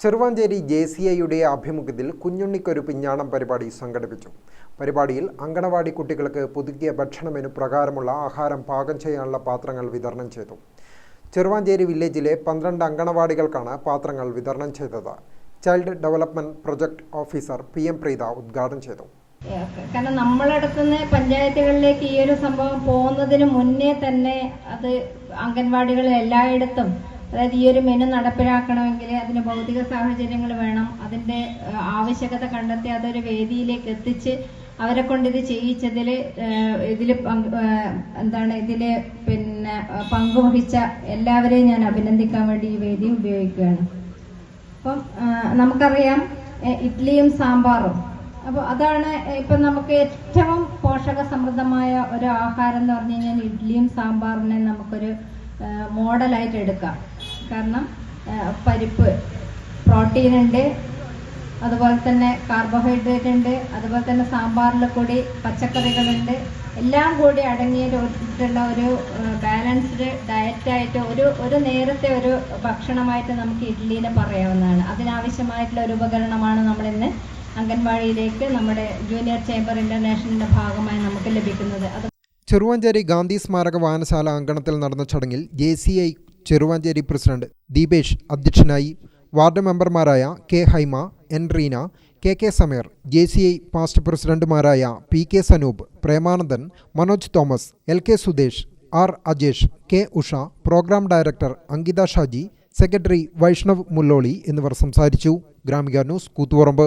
Cheruvanchery J C ഐയുടെ ആഭിമുഖ്യത്തിൽ കുഞ്ഞുണ്ണിക്കൊരു പിഞ്ഞാണം പരിപാടി സംഘടിപ്പിച്ചു. പരിപാടിയിൽ അങ്കണവാടി കുട്ടികൾക്ക് പുതുക്കിയ ഭക്ഷണമെനു പ്രകാരമുള്ള ആഹാരം പാകം ചെയ്യാനുള്ള പാത്രങ്ങൾ വിതരണം ചെയ്തു. ചെറുവാഞ്ചേരി വില്ലേജിലെ പന്ത്രണ്ട് അങ്കണവാടികൾക്കാണ് പാത്രങ്ങൾ വിതരണം ചെയ്തത്. Child development project officer P M Preetha ഉദ്ഘാടനം ചെയ്തു. കാരണം നമ്മളടുത്തുനിന്ന് പഞ്ചായത്തുകളിലേക്ക് ഈ ഒരു സംഭവം പോകുന്നതിന് മുന്നേ തന്നെ അത് അംഗൻവാടികളിൽ എല്ലായിടത്തും അതായത് ഈ ഒരു മെനു നടപ്പിലാക്കണമെങ്കിൽ അതിന് ഭൗതിക സാഹചര്യങ്ങൾ വേണം. അതിന്റെ ഏഹ്, ആവശ്യകത കണ്ടെത്തി അതൊരു വേദിയിലേക്ക് എത്തിച്ച് അവരെ കൊണ്ട് ഇത് ചെയ്യിച്ചതിൽ ഇതിൽ എന്താണ് ഇതിൽ പിന്നെ പങ്കുവഹിച്ച എല്ലാവരെയും ഞാൻ അഭിനന്ദിക്കാൻ വേണ്ടി ഈ വേദി ഉപയോഗിക്കുകയാണ്. അപ്പം നമുക്കറിയാം ഇഡ്ഡലിയും സാമ്പാറും. അപ്പോൾ അതാണ് ഇപ്പം നമുക്ക് ഏറ്റവും പോഷക സമൃദ്ധമായ ഒരു ആഹാരം എന്ന് പറഞ്ഞു കഴിഞ്ഞാൽ ഇഡ്ഡലിയും സാമ്പാറിനെ നമുക്കൊരു മോഡലായിട്ട് എടുക്കാം. കാരണം പരിപ്പ് പ്രോട്ടീൻ ഉണ്ട് അതുപോലെ തന്നെ കാർബോഹൈഡ്രേറ്റ് ഉണ്ട് അതുപോലെ തന്നെ സാമ്പാറിൽ കൂടി പച്ചക്കറികളുണ്ട് എല്ലാം കൂടി അടങ്ങിയിട്ടുള്ള ഒരു ബാലൻസ്ഡ് ഡയറ്റായിട്ട് ഒരു ഒരു നേരത്തെ ഒരു ഭക്ഷണമായിട്ട് നമുക്ക് ഇഡ്ഡലിനെ പറയാവുന്നതാണ്. അതിനാവശ്യമായിട്ടുള്ള ഒരു ഉപകരണമാണ് നമ്മൾ ഇന്ന് അംഗൻവാടിയിലേക്ക് നമ്മുടെ ജൂനിയർ ചേംബർ ഇന്റർനാഷണലിന്റെ ഭാഗമായി നമുക്ക് ലഭിക്കുന്നത്. അത് ചെറുവാഞ്ചേരി ഗാന്ധി സ്മാരക വായനശാല അങ്കണത്തിൽ നടന്ന ചടങ്ങിൽ J C I Cheruvanchery president Deepesh അധ്യക്ഷനായി വാർഡ് മെമ്പർമാരായ K Haima N Reena K K Sameer J C I past പ്രസിഡന്റുമാരായ P K Sanoop Premanandan Manoj Thomas L K Sudesh R Ajesh K Usha program director Ankitha Shaji secretary Vaishnav Mulloli എന്നിവർ സംസാരിച്ചു. Gramika news Koothuparamba.